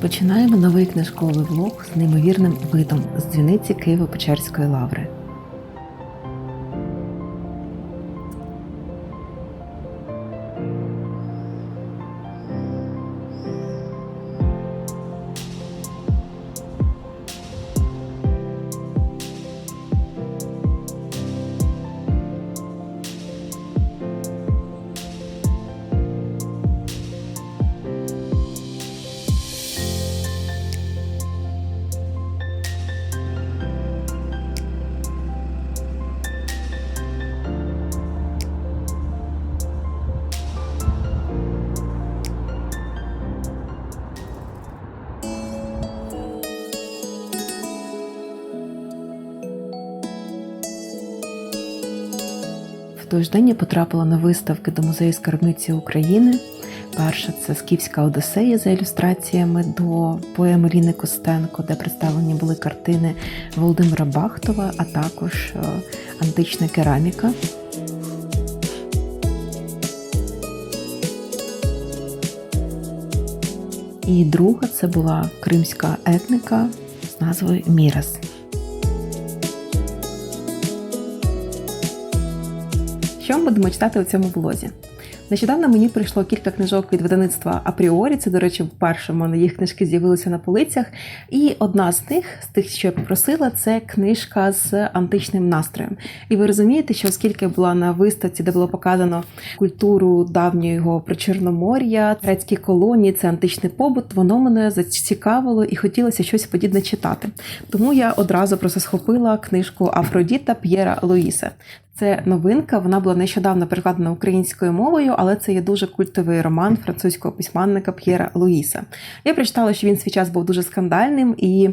Починаємо новий книжковий влог з неймовірним видом з дзвіниці Києво-Печерської лаври. День я потрапила на виставки до музею скарбниці України. Перша це Скіфська Одесея за ілюстраціями до поеми Ліни Костенко, де представлені були картини Володимира Бахтова, а також е, антична кераміка. І друга це була кримська етника з назвою Мірас. Будемо читати у цьому влозі? Нещодавно мені прийшло кілька книжок від видавництва Апріорі. Це, до речі, вперше в мене їх книжки з'явилися на полицях. І одна з них, з тих, що я попросила, це книжка з античним настроєм. І ви розумієте, що оскільки я була на виставці, де було показано культуру давнього причорномор'я, грецькі колонії, це античний побут, воно мене зацікавило і хотілося щось подібне читати. Тому я одразу просто схопила книжку Афродіта П'єра Луїса. Це новинка, вона була нещодавно перекладена українською мовою, але це є дуже культовий роман французького письменника П'єра Луїса. Я прочитала, що він свій час був дуже скандальним і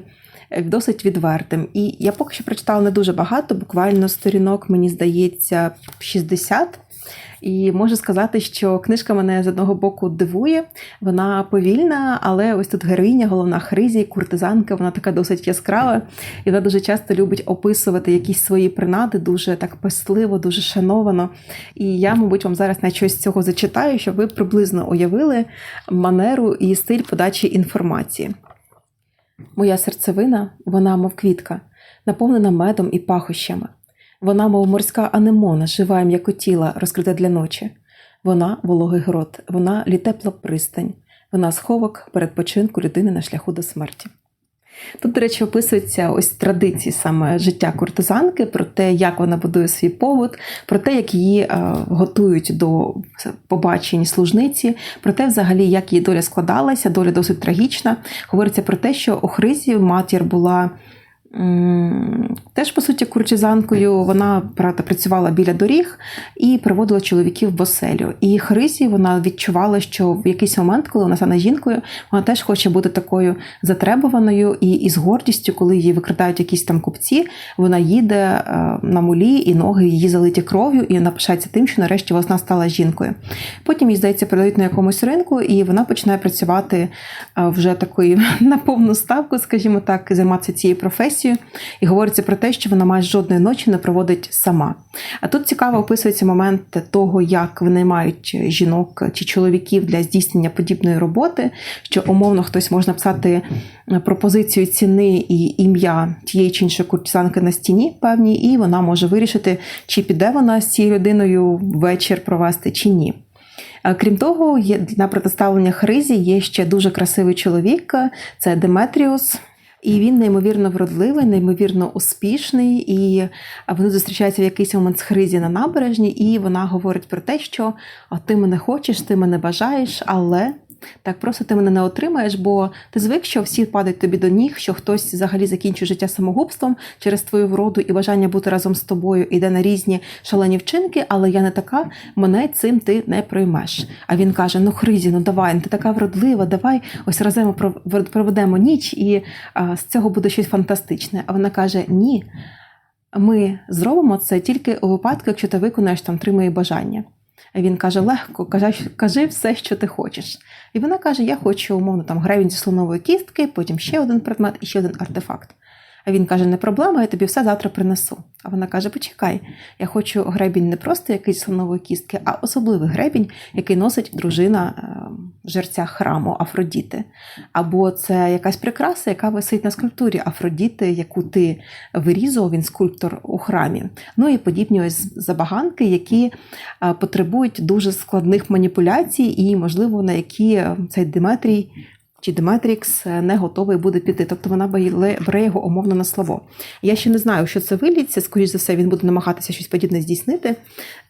досить відвертим. І я поки що прочитала не дуже багато, буквально сторінок, мені здається, 60. І можу сказати, що книжка мене з одного боку дивує, вона повільна, але ось тут героїня, головна Хризі, куртизанка, вона така досить яскрава, і вона дуже часто любить описувати якісь свої принади, дуже так пестливо, дуже шановано. І я, мабуть, вам зараз на щось з цього зачитаю, щоб ви приблизно уявили манеру і стиль подачі інформації. Моя серцевина, вона, мов квітка, наповнена медом і пахощами. Вона, мов морська анемона, жива і м'якотіла, розкрита для ночі. Вона вологий грот, вона літепла пристань, вона сховок передпочинку людини на шляху до смерті. Тут, до речі, описуються ось традиції саме життя куртизанки, про те, як вона будує свій побут, про те, як її е, готують до побачень служниці, про те, взагалі, як її доля складалася, доля досить трагічна. Говориться про те, що у Хризі матір була. Теж, по суті, курчизанкою вона правда, працювала біля доріг і приводила чоловіків в оселю. І Хрисі вона відчувала, що в якийсь момент, коли вона стане жінкою, вона теж хоче бути такою затребуваною і, і з гордістю, коли її викрадають якісь там купці, вона їде е, на мулі, і ноги її залиті кров'ю, і вона пишається тим, що нарешті вона стала жінкою. Потім їй здається, передають на якомусь ринку, і вона починає працювати е, вже такою на повну ставку, скажімо так, займатися цією професією. І говориться про те, що вона майже жодної ночі не проводить сама. А тут цікаво описується момент того, як вони мають жінок чи чоловіків для здійснення подібної роботи, що умовно хтось може написати пропозицію ціни і ім'я тієї чи іншої куртизанки на стіні певній, і вона може вирішити, чи піде вона з цією людиною вечір провести, чи ні. Крім того, на протиставлення Хризі є ще дуже красивий чоловік, це Деметріус. І він неймовірно вродливий, неймовірно успішний, і вони зустрічаються в якийсь момент з Хризі на набережні, і вона говорить про те, що ти мене хочеш, ти мене бажаєш, але так просто ти мене не отримаєш, бо ти звик, що всі падають тобі до ніг, що хтось взагалі закінчує життя самогубством через твою вроду і бажання бути разом з тобою, іде на різні шалені вчинки, але я не така, мене цим ти не проймеш. А він каже: Ну, Хризі, ну давай, ну ти така вродлива, давай ось разом проведемо ніч, і а, з цього буде щось фантастичне. А вона каже: Ні. Ми зробимо це тільки у випадку, якщо ти виконаєш там три мої бажання. Він каже: легко, кажи, кажи все, що ти хочеш. І вона каже: Я хочу, умовно, там гребінь зі слонової кістки, потім ще один предмет і ще один артефакт. А він каже: не проблема, я тобі все завтра принесу. А вона каже: Почекай, я хочу гребінь не просто якийсь слонової кістки, а особливий гребінь, який носить дружина е, жерця храму Афродіти. Або це якась прикраса, яка висить на скульптурі Афродіти, яку ти вирізував, він скульптор у храмі. Ну і подібні ось забаганки, які е, потребують дуже складних маніпуляцій, і, можливо, на які е, цей Диметрій чи Деметрікс не готовий буде піти. Тобто вона бере його умовно на слово. Я ще не знаю, що це виліться. Скоріше за все, він буде намагатися щось подібне здійснити,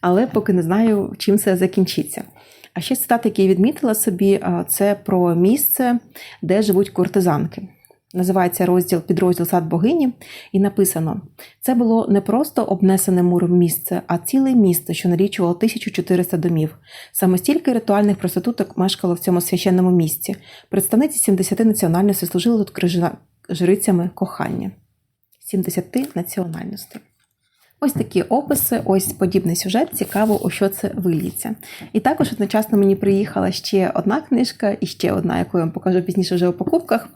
але поки не знаю, чим це закінчиться. А ще цитат, який я відмітила собі, це про місце, де живуть кортизанки. Називається розділ підрозділ сад богині, і написано: це було не просто обнесене муром місце, а ціле місто, що налічувало 1400 домів. Саме стільки ритуальних проституток мешкало в цьому священному місці. Представниці 70 національностей служили тут жрицями кохання. 70 національностей. Ось такі описи, ось подібний сюжет. Цікаво, у що це виліться. І також одночасно мені приїхала ще одна книжка, і ще одна, яку я вам покажу пізніше вже у покупках.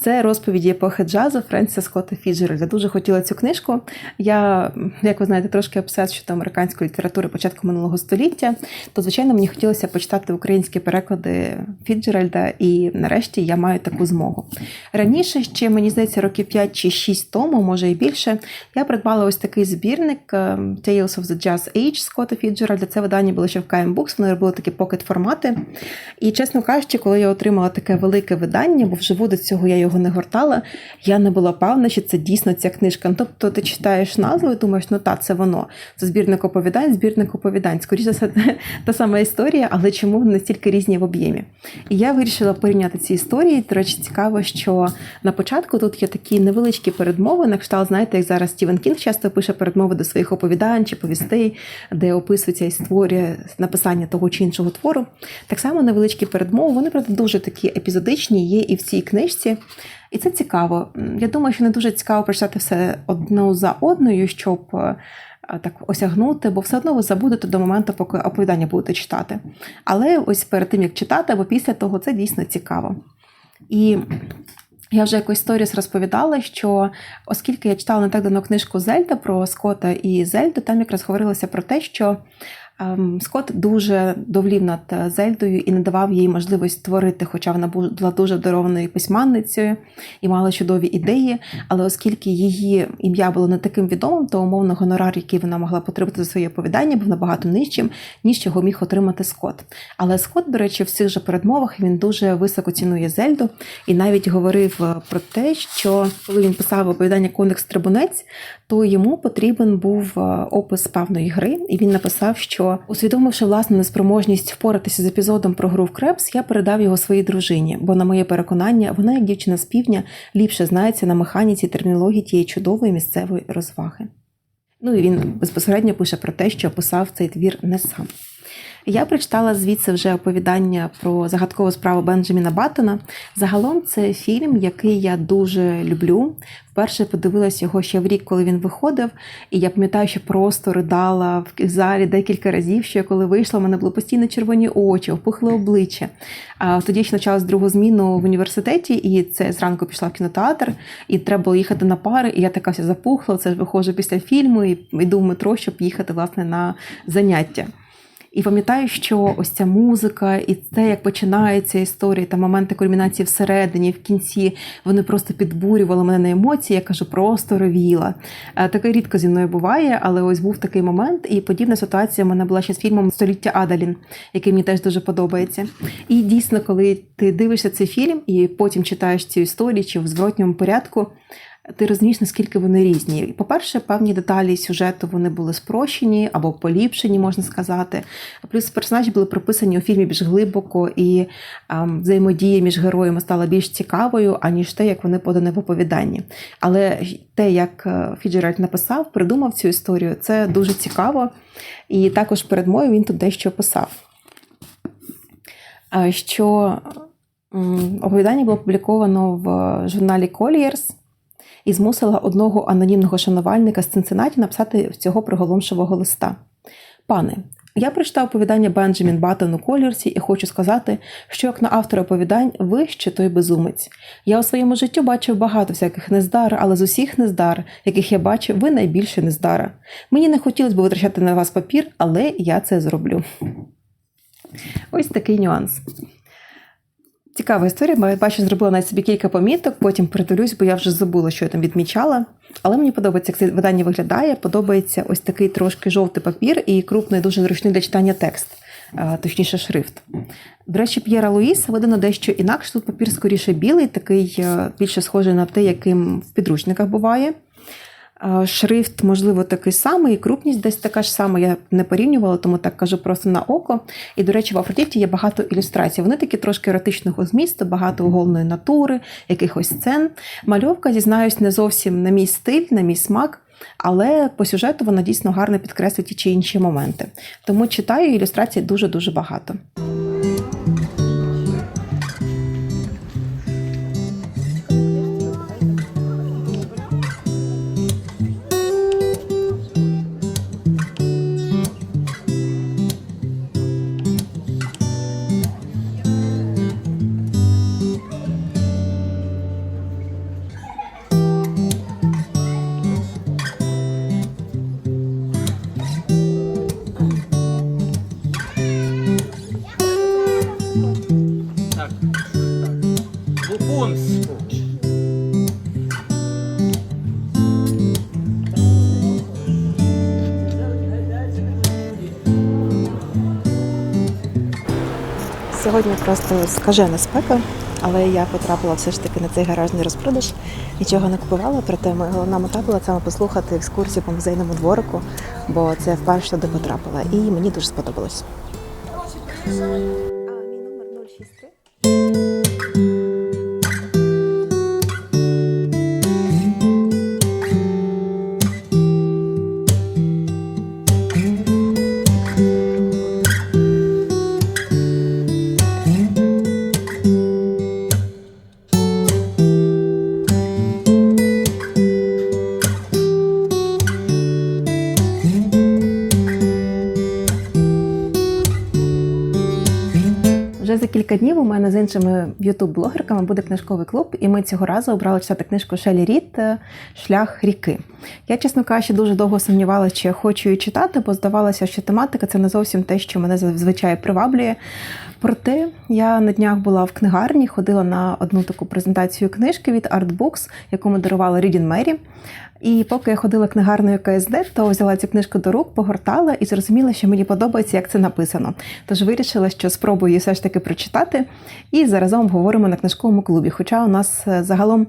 Це розповіді епохи джазу Френсіса Скотта Фіджеральда. Дуже хотіла цю книжку. Я, як ви знаєте, трошки обсес щодо американської літератури початку минулого століття. То, звичайно, мені хотілося почитати українські переклади Фіджеральда, і нарешті я маю таку змогу. Раніше, ще мені здається, років 5 чи 6 тому, може і більше, я придбала ось такий збірник е, Tales of the Jazz Age Скотта Фіджеральда. Це видання було ще в KM Books, вони робили такі покет-формати. І, чесно кажучи, коли я отримала таке велике видання, бо вживу до цього я його не гортала, я не була певна, що це дійсно ця книжка. Ну, Тобто ти читаєш назву і думаєш, ну так, це воно. Це збірник оповідань, збірник оповідань. Скоріше все, та сама історія, але чому вони настільки різні в об'ємі? І я вирішила порівняти ці історії. До речі, цікаво, що на початку тут є такі невеличкі передмови, на кшталт, знаєте, як зараз Стівен Кінг часто пише передмови до своїх оповідань чи повістей, де описується і створює написання того чи іншого твору. Так само невеличкі передмови, вони правда дуже такі епізодичні, є і в цій книжці. І це цікаво. Я думаю, що не дуже цікаво прочитати все одну за одною, щоб е, так осягнути, бо все одно ви забудете до моменту, поки оповідання будете читати. Але ось перед тим як читати, або після того, це дійсно цікаво. І я вже якось сторіс розповідала, що оскільки я читала не так давно книжку Зельда про Скота і Зельду, там якраз говорилося про те, що ем, Скот дуже довлів над е, Зельдою і не давав їй можливість творити, хоча вона була дуже обдарованою письменницею і мала чудові ідеї. Але оскільки її ім'я було не таким відомим, то умовно гонорар, який вона могла потребувати за своє оповідання, був набагато нижчим, ніж його міг отримати Скот. Але Скот, до речі, в цих же передмовах він дуже високо цінує Зельду і навіть говорив е, про те, що коли він писав оповідання Коникс Трибунець, то йому потрібен був е, опис певної гри, і він написав, що усвідомивши власну неспроможність впоратися з епізодом про гру в Крепс, я передав його своїй дружині, бо, на моє переконання, вона, як дівчина з півдня, ліпше знається на механіці термінології тієї чудової місцевої розваги. Ну і він безпосередньо пише про те, що писав цей твір не сам. Я прочитала звідси вже оповідання про загадкову справу Бенджаміна Баттона. Загалом це фільм, який я дуже люблю. Вперше подивилась його ще в рік, коли він виходив, і я пам'ятаю, що просто ридала в залі декілька разів. Що я коли вийшла, в мене були постійно червоні очі, опухле обличчя. А тоді ще навчалась другу зміну в університеті, і це зранку пішла в кінотеатр, і треба було їхати на пари. І я така вся запухла. Це ж виходжу після фільму і йду в метро, щоб їхати власне на заняття. І пам'ятаю, що ось ця музика, і те, як починається історія, та моменти кульмінації всередині, в кінці, вони просто підбурювали мене на емоції. Я кажу, просто ревіла. Е, Таке рідко зі мною буває, але ось був такий момент, і подібна ситуація в мене була ще з фільмом Століття Адалін, який мені теж дуже подобається. І дійсно, коли ти дивишся цей фільм і потім читаєш цю історію чи в зворотньому порядку. Ти розумієш, наскільки вони різні. По-перше, певні деталі сюжету вони були спрощені або поліпшені, можна сказати. Плюс персонажі були прописані у фільмі більш глибоко, і ем, взаємодія між героями стала більш цікавою, аніж те, як вони подані в оповіданні. Але те, як е, Фіджеральд написав, придумав цю історію, це дуже цікаво. І також перед мною він тут дещо писав. Е, Що оповідання було опубліковано в журналі Colliers і змусила одного анонімного шанувальника з Цинциннаті написати цього приголомшивого листа. Пане, Я прочитав оповідання Бенджамін Баттон у колірці і хочу сказати, що як на автора оповідань вище той безумець. Я у своєму житті бачив багато всяких нездар, але з усіх нездар, яких я бачив, ви найбільше нездара. Мені не хотілося б витрачати на вас папір, але я це зроблю. Ось такий нюанс. Цікава історія, бо бачу, зробила навіть собі кілька поміток, потім придивлюсь, бо я вже забула, що я там відмічала. Але мені подобається, як це видання виглядає. Подобається ось такий трошки жовтий папір і крупний, дуже зручний для читання текст, точніше, шрифт. До речі, П'єра Луїса видано дещо інакше. Тут папір скоріше білий, такий е, більше схожий на те, яким в підручниках буває. Шрифт, можливо, такий самий, і крупність десь така ж сама. Я не порівнювала, тому так кажу просто на око. І, до речі, в Афродіті є багато ілюстрацій. Вони такі трошки еротичного змісту, багато уголної натури, якихось сцен. Мальовка, зізнаюсь, не зовсім на мій стиль, на мій смак. Але по сюжету вона дійсно гарно підкреслить ті чи інші моменти. Тому читаю ілюстрацій дуже-дуже багато. Сьогодні просто скажена спека, але я потрапила все ж таки на цей гаражний розпродаж. Нічого не купувала, проте моя головна мета була саме послухати екскурсію по музейному дворику, бо це вперше туди потрапила. І мені дуже сподобалось. Кілька днів у мене з іншими ютуб-блогерками буде книжковий клуб, і ми цього разу обрали читати книжку Шелі Рід е, Шлях ріки. Я, чесно кажучи, дуже довго сумнівалася, чи я хочу її читати, бо здавалося, що тематика це не зовсім те, що мене зазвичай приваблює. Проте я на днях була в книгарні, ходила на одну таку презентацію книжки від Artbooks, яку ми дарувала Reading Mary. І поки я ходила книгарною КСД, то взяла цю книжку до рук, погортала і зрозуміла, що мені подобається, як це написано. Тож вирішила, що спробую її все ж таки прочитати, і заразом обговоримо на книжковому клубі. Хоча у нас е, загалом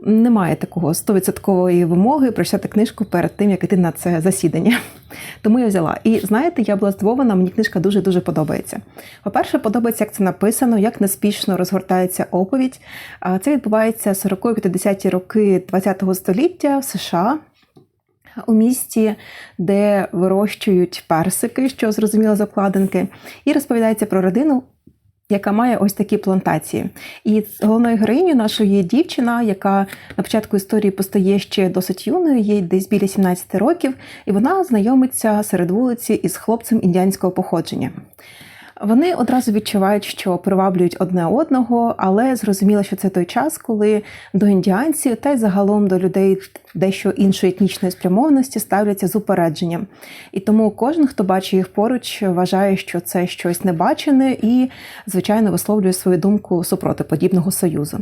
немає такого 100% вимоги прочитати книжку перед тим, як іти на це засідання. Тому я взяла. І знаєте, я була здивована, мені книжка дуже дуже подобається. По-перше, подобається, як це написано, як неспішно розгортається оповідь. Це відбувається 40-50-ті роки ХХ століття в США. У місті, де вирощують персики, що зрозуміло закладинки, і розповідається про родину, яка має ось такі плантації. І головною героїнею нашої є дівчина, яка на початку історії постає ще досить юною, їй десь біля 17 років, і вона знайомиться серед вулиці із хлопцем індіанського походження. Вони одразу відчувають, що приваблюють одне одного, але зрозуміло, що це той час, коли до індіанців та й загалом до людей дещо іншої етнічної спрямованості ставляться з упередженням. І тому кожен, хто бачить їх поруч, вважає, що це щось небачене, і, звичайно, висловлює свою думку супроти подібного союзу.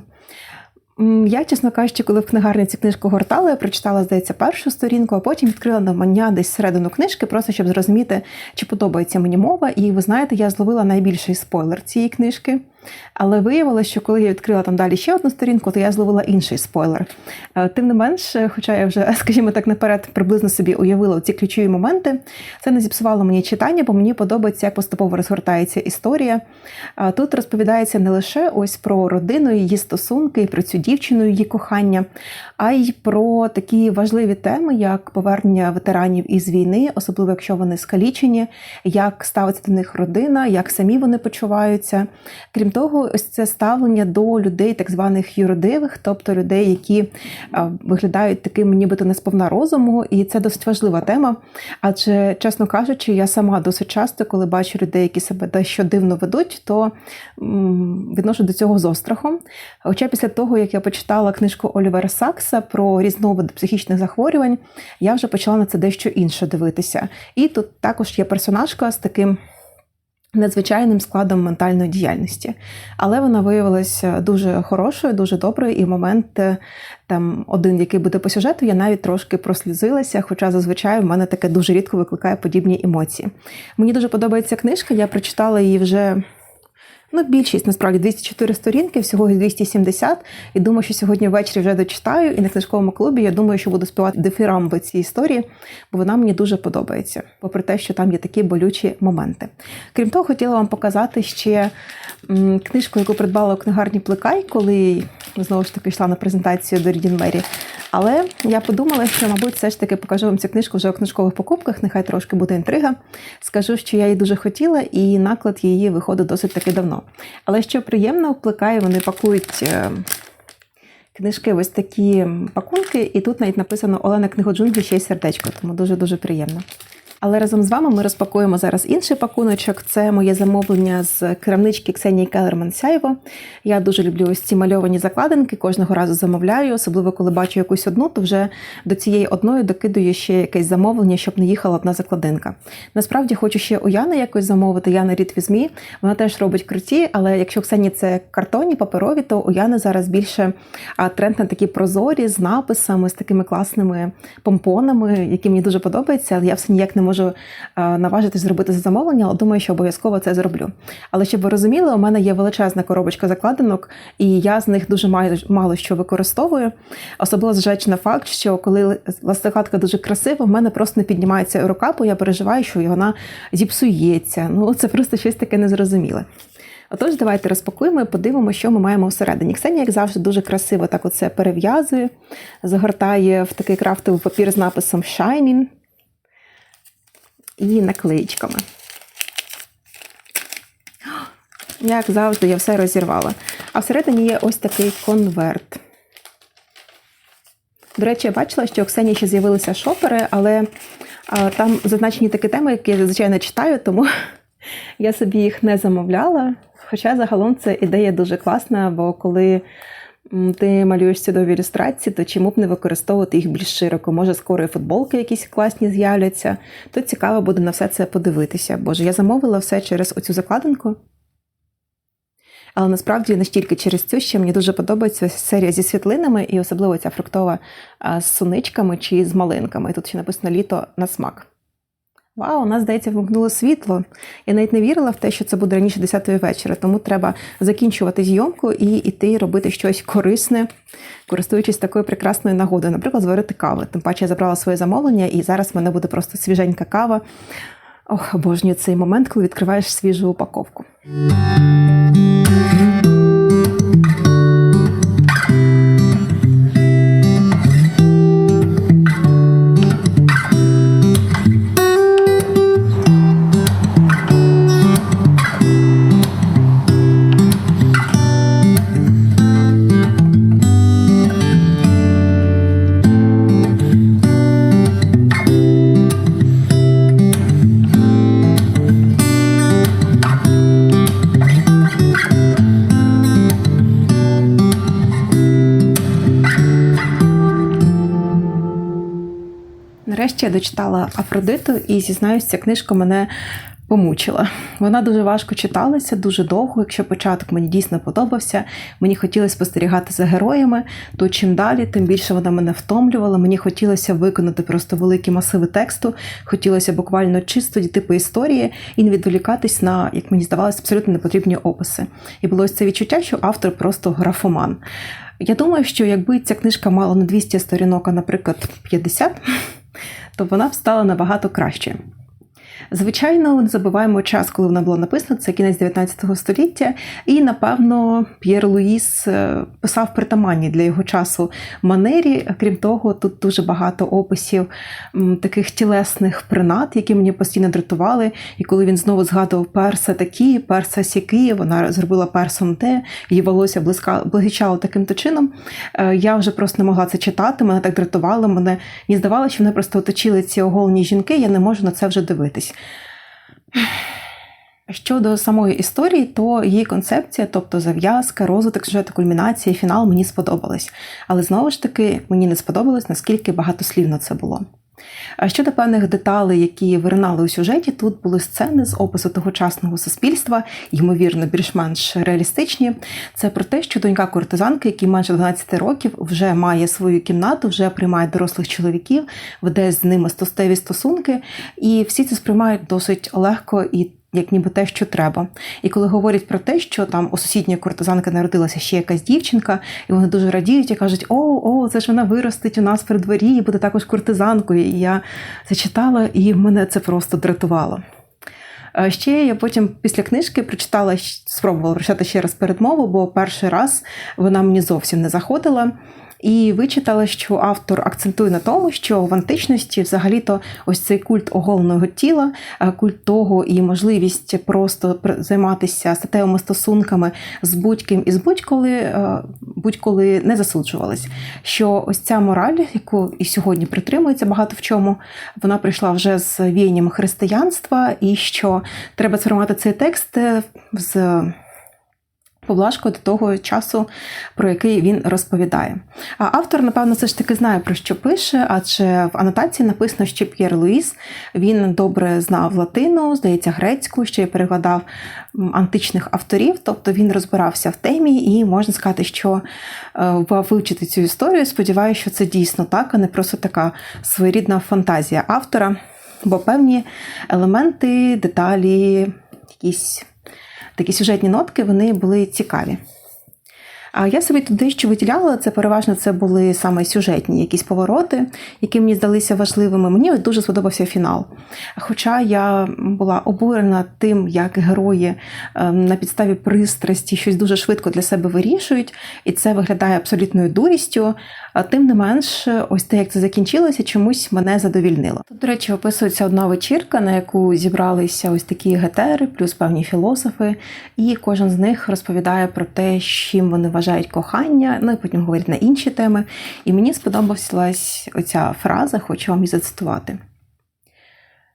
Я, чесно кажучи, коли в книгарні цю книжку гортала, я прочитала, здається, першу сторінку, а потім відкрила навмання десь середину книжки, просто щоб зрозуміти, чи подобається мені мова. І ви знаєте, я зловила найбільший спойлер цієї книжки. Але виявилося, що коли я відкрила там далі ще одну сторінку, то я зловила інший спойлер. Е, Тим не менш, е, хоча я вже, скажімо так, наперед приблизно собі уявила ці ключові моменти, це не зіпсувало мені читання, бо мені подобається, як поступово розгортається історія. Тут розповідається не лише ось про родину, її стосунки, і про цю дівчину, її кохання, а й про такі важливі теми, як повернення ветеранів із війни, особливо якщо вони скалічені, як ставиться до них родина, як самі вони почуваються. Крім того, ось це ставлення до людей, так званих юродивих, тобто людей, які виглядають такими, нібито не сповна розуму, і це досить важлива тема. Адже, чесно кажучи, я сама досить часто, коли бачу людей, які себе дещо дивно ведуть, то відношу до цього з острахом. Хоча після того, як я почитала книжку Олівера Сакса про різновиди психічних захворювань, я вже почала на це дещо інше дивитися. І тут також є персонажка з таким. Надзвичайним складом ментальної діяльності, але вона виявилася дуже хорошою, дуже доброю. І момент е, там один, який буде по сюжету, я навіть трошки прослізилася. Хоча зазвичай в мене таке дуже рідко викликає подібні емоції. Мені дуже подобається книжка. Я прочитала її вже Ну, більшість насправді 204 сторінки, всього їх 270. І думаю, що сьогодні ввечері вже дочитаю. І на книжковому клубі я думаю, що буду співати дифірамби цієї історії, бо вона мені дуже подобається, попри те, що там є такі болючі моменти. Крім того, хотіла вам показати ще книжку, яку придбала у книгарні Плекай, коли знову ж таки йшла на презентацію до Рідін Мері. Але я подумала, що, мабуть, все ж таки покажу вам цю книжку вже у книжкових покупках. Нехай трошки буде інтрига. Скажу, що я її дуже хотіла, і наклад її виходить досить таки давно. Але що приємно, вкликає, вони пакують. е, Книжки ось такі пакунки, і тут навіть написано Олена Книгоджунглі ще й сердечко, тому дуже-дуже приємно. Але разом з вами ми розпакуємо зараз інший пакуночок. Це моє замовлення з крамнички Ксенії Келерман Сяйво. Я дуже люблю ось ці мальовані закладинки, кожного разу замовляю, особливо коли бачу якусь одну, то вже до цієї одної докидую ще якесь замовлення, щоб не їхала одна закладинка. Насправді хочу ще у Яни якось замовити. Яна Рід Візмі. Вона теж робить круті, але якщо Ксені це картонні, паперові, то у Яни зараз більше тренд на такі прозорі з написами, з такими класними помпонами, які мені дуже подобаються, але я все ніяк не можу а, наважитись зробити за замовлення, але думаю, що обов'язково це зроблю. Але щоб ви розуміли, у мене є величезна коробочка закладинок, і я з них дуже мало, що використовую. Особливо зважаючи на факт, що коли ластокатка дуже красива, в мене просто не піднімається рука, бо я переживаю, що вона зіпсується. Ну це просто щось таке незрозуміле. Отож, давайте розпакуємо і подивимося, що ми маємо всередині. Ксенія, як завжди, дуже красиво так оце перев'язує, загортає в такий крафтовий папір з написом Shining і наклеїчками. Як завжди, я все розірвала. А всередині є ось такий конверт. До речі, я бачила, що у Ксенії ще з'явилися шопери, але а, там зазначені такі теми, які я зазвичай не читаю, тому я собі їх не замовляла. Хоча загалом це ідея дуже класна, бо коли ти малюєш чудові ілюстрації, то чому б не використовувати їх більш широко? Може, скоро і футболки якісь класні з'являться, то цікаво буде на все це подивитися. Боже, я замовила все через оцю закладинку. Але насправді не стільки через цю, що мені дуже подобається серія зі світлинами, і особливо ця фруктова з суничками чи з малинками. Тут ще написано літо на смак. Вау, у нас, здається, вимкнуло світло. Я навіть не вірила в те, що це буде раніше 10-ї вечора, тому треба закінчувати зйомку і йти робити щось корисне, користуючись такою прекрасною нагодою. Наприклад, зварити каву. Тим паче я забрала своє замовлення, і зараз в мене буде просто свіженька кава. Ох, обожнюю цей момент, коли відкриваєш свіжу упаковку. Нарешті я дочитала Афродиту і зізнаюся, ця книжка мене помучила. Вона дуже важко читалася, дуже довго. Якщо початок мені дійсно подобався, мені хотілося спостерігати за героями, то чим далі, тим більше вона мене втомлювала. Мені хотілося виконати просто великі масиви тексту, хотілося буквально чисто дійти по історії і не відволікатись на, як мені здавалося, абсолютно непотрібні описи. І було ось це відчуття, що автор просто графоман. Я думаю, що якби ця книжка мала не 200 сторінок, а, наприклад, 50, то вона б стала набагато краще. Звичайно, не забуваємо час, коли вона була написана, це кінець 19 століття, і напевно П'єр Луїс е, писав притаманні для його часу манері. Крім того, тут дуже багато описів таких тілесних принад, які мені постійно дратували. І коли він знову згадував перса такі, перса сякі, вона зробила персом те, її волосся блиска таким то чином. е, Я вже просто не могла це читати. Мене так дратувало. Мене мені здавалося, що вони просто оточили ці оголені жінки. Я не можу на це вже дивитись. Щодо самої історії, то її концепція, тобто зав'язка, розвиток сюжету, кульмінація, фінал мені сподобались. Але знову ж таки мені не сподобалось, наскільки багатослівно це було. А щодо певних деталей, які виринали у сюжеті, тут були сцени з опису тогочасного суспільства, ймовірно, більш-менш реалістичні. Це про те, що донька кортизанки, якій менше 12 років, вже має свою кімнату, вже приймає дорослих чоловіків, веде з ними стостеві стосунки, і всі це сприймають досить легко і. Як ніби те, що треба. І коли говорять про те, що там у сусідньої куртизанки народилася ще якась дівчинка, і вони дуже радіють і кажуть: О, о, це ж вона виростить у нас при дворі і буде також куртизанкою. І я це читала, і мене це просто дратувало. Ще я потім після книжки прочитала, спробувала прочитати ще раз передмову, бо перший раз вона мені зовсім не заходила. І вичитала, що автор акцентує на тому, що в античності взагалі-то ось цей культ оголеного тіла, е, культ того і можливість просто пр- займатися статевими стосунками з будь-ким і з будь-коли, е, будь-коли не засуджувались. Що ось ця мораль, яку і сьогодні притримується багато в чому, вона прийшла вже з віянням християнства, і що треба сприймати цей текст е, з поблажкою до того часу, про який він розповідає. А автор, напевно, все ж таки знає, про що пише, адже в анотації написано, що П'єр Луїс він добре знав латину, здається, грецьку, ще й перекладав античних авторів, тобто він розбирався в темі, і можна сказати, що е, вивчити цю історію. Сподіваюся, що це дійсно так, а не просто така своєрідна фантазія автора, бо певні елементи, деталі, якісь такі сюжетні нотки вони були цікаві. А я собі туди, що виділяла, це переважно це були саме сюжетні якісь повороти, які мені здалися важливими. Мені дуже сподобався фінал. Хоча я була обурена тим, як герої ем, на підставі пристрасті щось дуже швидко для себе вирішують, і це виглядає абсолютною дурістю. Тим не менш, ось те, як це закінчилося, чомусь мене задовільнило. Тут, до речі, описується одна вечірка, на яку зібралися ось такі гетери, плюс певні філософи, і кожен з них розповідає про те, чим вони вважають кохання, ну і потім говорять на інші теми. І мені сподобалась оця фраза, хочу вам її зацитувати.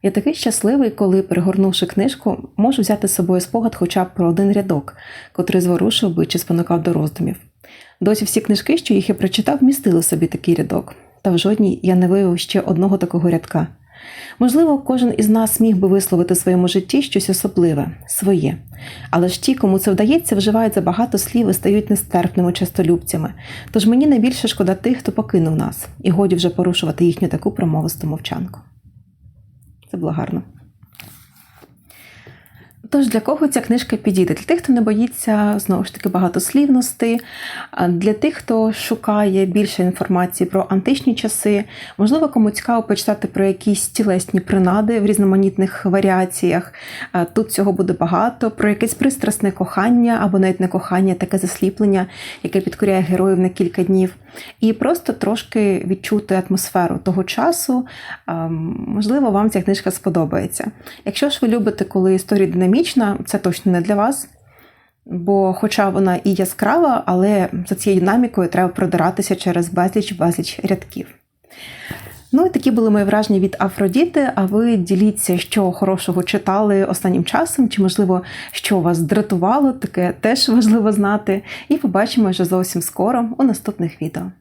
Я такий щасливий, коли, перегорнувши книжку, можу взяти з собою спогад хоча б про один рядок, котрий зворушив би чи спонукав до роздумів. Досі всі книжки, що їх я прочитав, містили собі такий рядок, та в жодній я не виявив ще одного такого рядка. Можливо, кожен із нас міг би висловити в своєму житті щось особливе, своє. Але ж ті, кому це вдається, вживають забагато слів і стають нестерпними частолюбцями. Тож мені найбільше шкода тих, хто покинув нас, і годі вже порушувати їхню таку промовисту мовчанку. Це було гарно. Тож для кого ця книжка підійде? Для тих, хто не боїться знову ж таки багатослівності, для тих, хто шукає більше інформації про античні часи, можливо, кому цікаво почитати про якісь тілесні принади в різноманітних варіаціях. Тут цього буде багато, про якесь пристрасне кохання або навіть не кохання, таке засліплення, яке підкоряє героїв на кілька днів, і просто трошки відчути атмосферу того часу. Можливо, вам ця книжка сподобається. Якщо ж ви любите, коли історія динамічна, це точно не для вас. Бо, хоча вона і яскрава, але за цією динамікою треба продиратися через безліч-безліч рядків. Ну і такі були мої враження від Афродіти. А ви діліться, що хорошого читали останнім часом, чи, можливо, що вас дратувало, таке теж важливо знати. І побачимо вже зовсім скоро у наступних відео.